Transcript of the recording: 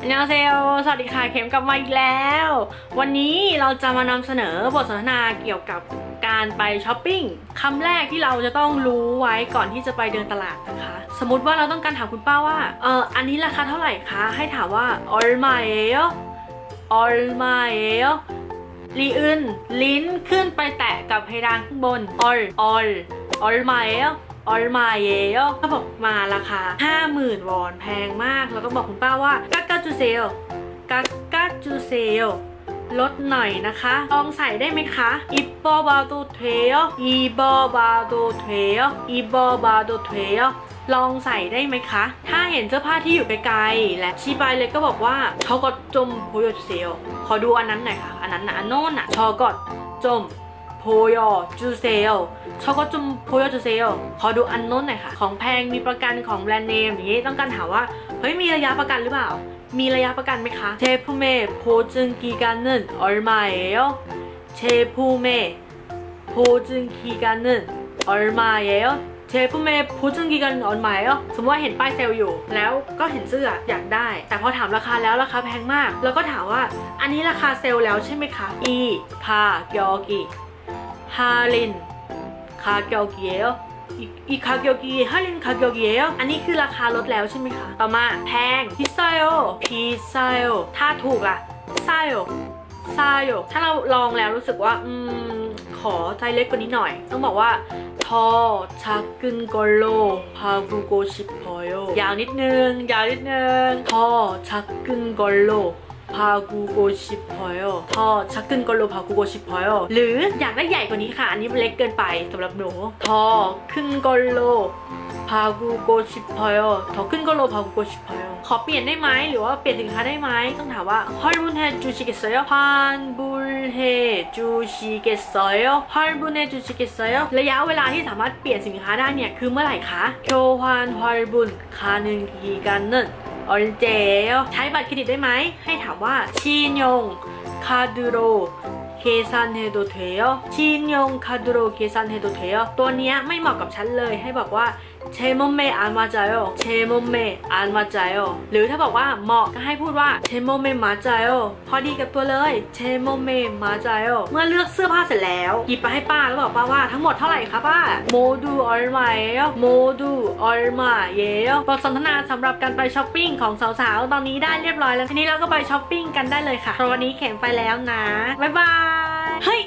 อันนี้เซลสวัสดีค่ะเข็มกลับมาอีกแล้ว วันนี้เราจะมานำเสนอบทสนทนาเกี่ยวกับการไปช้อปปิ้งคำแรกที่เราจะต้องรู้ไว้ก่อนที่จะไปเดินตลาดนะคะ สมมติว่าเราต้องการถามคุณป้าว่า เอออันนี้ราคาเท่าไหร่คะ ให้ถามว่า all male all male อลลีอึนลิ้นขึ้นไปแตะกับเพดานข้างบน all all all male ออยมาเยโยก็บอกมาราคา 50,000 วอนแพงมาก แล้วก็บอกคุณป้าว่ากากาจูเซลกากาจูเซลลดหน่อยนะคะ ลองใส่ได้ไหมคะอิบบอบาโดเทลอิบบอบาโดเทลอิบบอบาโดเทลลองใส่ได้ไหมคะ ถ้าเห็นเสื้อผ้าที่อยู่ไกลๆ และชี้ไปเลยก็บอกว่าชอกกดจมโพยเซลขอดูอันนั้นหน่อยค่ะ อันนั้นนะอันโน่นนะชอกดจม โพยอจูเซลเขาก็จุมโพยอจูเซลขอดูอันโน้นหน่อยค่ะ ของแพง มีประกัน ของแบรนด์เนมอย่างนี้ ต้องการถามว่า เฮ้ย มีระยะประกัน หรือเปล่า มีระยะประกันไหมคะเชฟูเม่โพจึงกีกันนึนออร์มาเอลเชฟูเม่โพจึงกีกันนึนออร์มาเอลเชฟูเม่โพจึงกีกันออร์มาเอลสมมติว่าเห็นป้ายเซลล์อยู่ แล้วก็เห็นเสื้ออยากได้ แต่พอถามราคาแล้วราคาแพงมาก แล้วก็ถามว่า อันนี้ราคาเซลล์แล้วใช่ไหมคะ อีคาเกียกี 할인 가격이에요. 이, 이 가격이 할인 가격이에요? อันนี้คือราคาลดแล้วใช่ไหมคะ ต่อมาแพง 비싸요. 비싸요. ถ้าถูกล่ะ 싸요. 싸요. ถ้าเราลองแล้วรู้สึกว่า อืม ขอใจเล็กกว่านี้หน่อย ต้องบอกว่า 더 작은 걸로 바꾸고 싶어요. ยาวนิดนึง ยาวนิดนึง 더 작은 걸로 바꾸고 싶어요. 더 작은 걸로 바꾸고 싶어요. หรืออยากได้ใหญ่กว่านี้ค่ะ อันนี้มันเล็กเกินไปสำหรับหนู 더 큰 걸로 바꾸고 싶어요. 더 큰 걸로 바꾸고 싶어요. ขอเปลี่ยนได้ไหมหรือว่าเปลี่ยนสินค้าได้ไหมต้องถามว่า 환불해 주시겠어요? 환불해 주시겠어요? 환불해 주시겠어요? ระยะเวลาที่สามารถเปลี่ยนสินค้าได้เนี่ยคือเมื่อไหร่คะ 교환 환불 가능 기간은 ออเรนเจลใช้บัตรเครดิตได้ไหม ให้ถามว่าชินยงคาดูโรเคซันเฮโดเทลชินยงคดูโรเคเฮโดเตัวนี้ไม่เหมาะกับฉันเลยให้บอกว่า เชมเมอันมาใจายเชมเมอันมาใจายหรือถ้าบอกว่าเหมาะก็ให้พูดว่าเชมเมมาใจายพอดีกับตัวเลยเชมเมมาใจายเมื่อเลือกเสื้อผ้าเสร็จแล้วหยิบไปให้ป้าแล้วบอกป้าว่าทั้งหมดเท่าไหร่คะป้าโมดูออลมาเอโมดูออลมาเยบทสนทนาสำหรับการไปช้อปปิ้งของสาวๆตอนนี้ได้เรียบร้อยแล้วทีนี้เราก็ไปช้อปปิ้งกันได้เลยค่ะเพราะวันนี้เข็มไปแล้วนะบ๊ายบายเฮ้ย